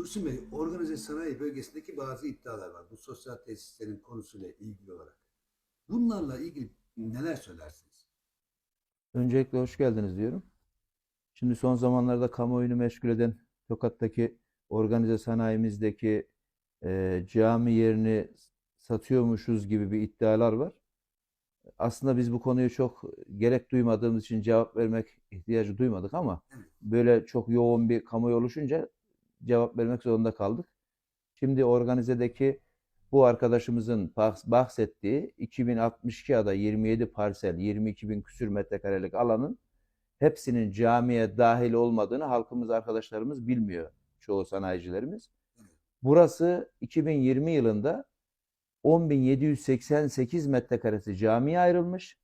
Dursun Bey, organize sanayi bölgesindeki bazı iddialar var bu sosyal tesislerin konusuyla ilgili olarak. Bunlarla ilgili neler söylersiniz? Öncelikle hoş geldiniz diyorum. Şimdi son zamanlarda kamuoyunu meşgul eden Tokat'taki organize sanayimizdeki e, cami yerini satıyormuşuz gibi bir iddialar var. Aslında biz bu konuyu çok gerek duymadığımız için cevap vermek ihtiyacı duymadık ama böyle çok yoğun bir kamuoyu oluşunca cevap vermek zorunda kaldık. Şimdi organizedeki bu arkadaşımızın bahs- bahsettiği 2062 ada 27 parsel 22 bin küsür metrekarelik alanın hepsinin camiye dahil olmadığını halkımız arkadaşlarımız bilmiyor çoğu sanayicilerimiz. Burası 2020 yılında 10.788 metrekaresi camiye ayrılmış.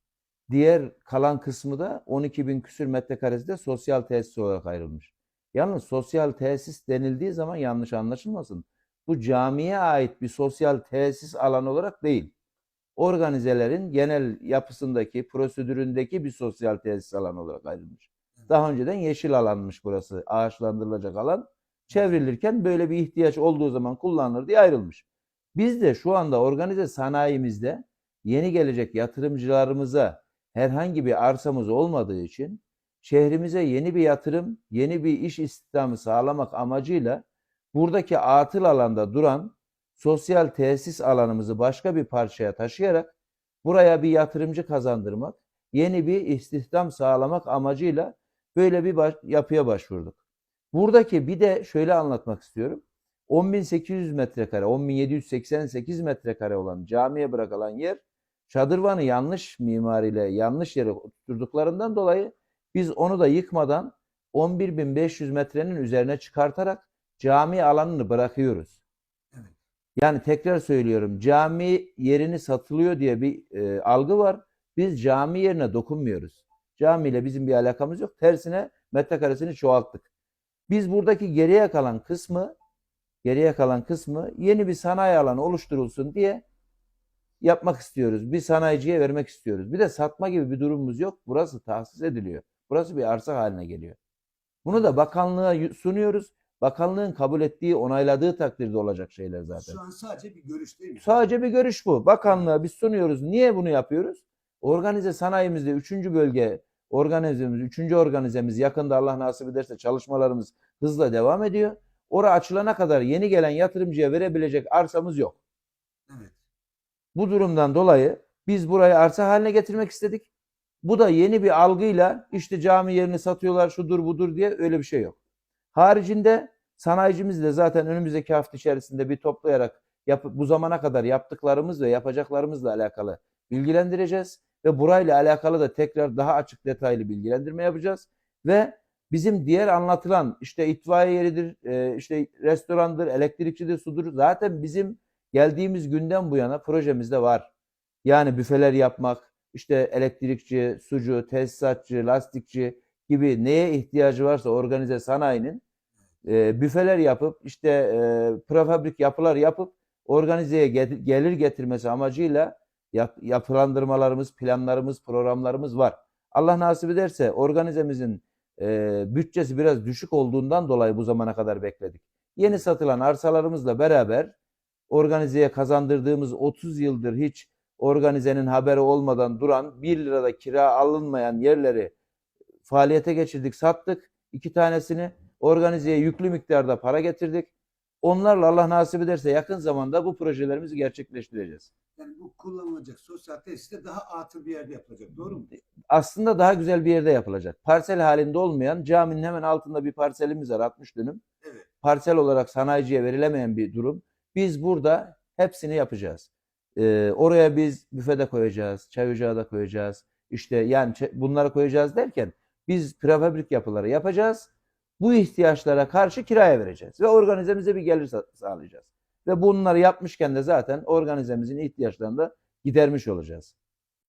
Diğer kalan kısmı da 12 bin küsür metrekaresi de sosyal tesis olarak ayrılmış. Yalnız sosyal tesis denildiği zaman yanlış anlaşılmasın. Bu camiye ait bir sosyal tesis alanı olarak değil. Organizelerin genel yapısındaki, prosedüründeki bir sosyal tesis alanı olarak ayrılmış. Daha önceden yeşil alanmış burası, ağaçlandırılacak alan. Çevrilirken böyle bir ihtiyaç olduğu zaman kullanılır diye ayrılmış. Biz de şu anda organize sanayimizde yeni gelecek yatırımcılarımıza herhangi bir arsamız olmadığı için şehrimize yeni bir yatırım, yeni bir iş istihdamı sağlamak amacıyla buradaki atıl alanda duran sosyal tesis alanımızı başka bir parçaya taşıyarak buraya bir yatırımcı kazandırmak, yeni bir istihdam sağlamak amacıyla böyle bir baş- yapıya başvurduk. Buradaki bir de şöyle anlatmak istiyorum. 10.800 metrekare, 10.788 metrekare olan camiye bırakılan yer şadırvanı yanlış mimariyle yanlış yere oturttuklarından dolayı biz onu da yıkmadan 11.500 metrenin üzerine çıkartarak cami alanını bırakıyoruz. Evet. Yani tekrar söylüyorum cami yerini satılıyor diye bir e, algı var. Biz cami yerine dokunmuyoruz. Camiyle bizim bir alakamız yok. Tersine metrekaresini çoğalttık. Biz buradaki geriye kalan kısmı geriye kalan kısmı yeni bir sanayi alanı oluşturulsun diye yapmak istiyoruz. Bir sanayiciye vermek istiyoruz. Bir de satma gibi bir durumumuz yok. Burası tahsis ediliyor. Burası bir arsa haline geliyor. Bunu da bakanlığa sunuyoruz. Bakanlığın kabul ettiği, onayladığı takdirde olacak şeyler zaten. Şu an sadece bir görüş değil mi? Sadece bir görüş bu. Bakanlığa biz sunuyoruz. Niye bunu yapıyoruz? Organize sanayimizde 3. bölge organizemiz, 3. organizemiz yakında Allah nasip ederse çalışmalarımız hızla devam ediyor. Ora açılana kadar yeni gelen yatırımcıya verebilecek arsamız yok. Evet. Bu durumdan dolayı biz burayı arsa haline getirmek istedik. Bu da yeni bir algıyla işte cami yerini satıyorlar şudur budur diye öyle bir şey yok. Haricinde sanayicimiz de zaten önümüzdeki hafta içerisinde bir toplayarak yapıp bu zamana kadar yaptıklarımız ve yapacaklarımızla alakalı bilgilendireceğiz ve burayla alakalı da tekrar daha açık detaylı bilgilendirme yapacağız ve bizim diğer anlatılan işte itfaiye yeridir, e, işte restorandır, elektrikçidir, sudur zaten bizim geldiğimiz günden bu yana projemizde var. Yani büfeler yapmak, işte elektrikçi, sucu, tesisatçı, lastikçi gibi neye ihtiyacı varsa organize sanayinin e, büfeler yapıp işte e, prefabrik yapılar yapıp organizeye gelir getirmesi amacıyla yap- yapılandırmalarımız, planlarımız, programlarımız var. Allah nasip ederse organizemizin e, bütçesi biraz düşük olduğundan dolayı bu zamana kadar bekledik. Yeni satılan arsalarımızla beraber organizeye kazandırdığımız 30 yıldır hiç organizenin haberi olmadan duran 1 lirada kira alınmayan yerleri faaliyete geçirdik, sattık. iki tanesini organizeye yüklü miktarda para getirdik. Onlarla Allah nasip ederse yakın zamanda bu projelerimizi gerçekleştireceğiz. Yani bu kullanılacak sosyal tesis de daha atıl bir yerde yapılacak. Doğru mu? Aslında daha güzel bir yerde yapılacak. Parsel halinde olmayan caminin hemen altında bir parselimiz var 60 dönüm. Evet. parsel olarak sanayiciye verilemeyen bir durum. Biz burada hepsini yapacağız. Ee, oraya biz büfe de koyacağız, çay ocağı da koyacağız. İşte yani bunları koyacağız derken biz prefabrik yapıları yapacağız. Bu ihtiyaçlara karşı kiraya vereceğiz ve organizemize bir gelir sa- sağlayacağız. Ve bunları yapmışken de zaten organizemizin ihtiyaçlarını da gidermiş olacağız.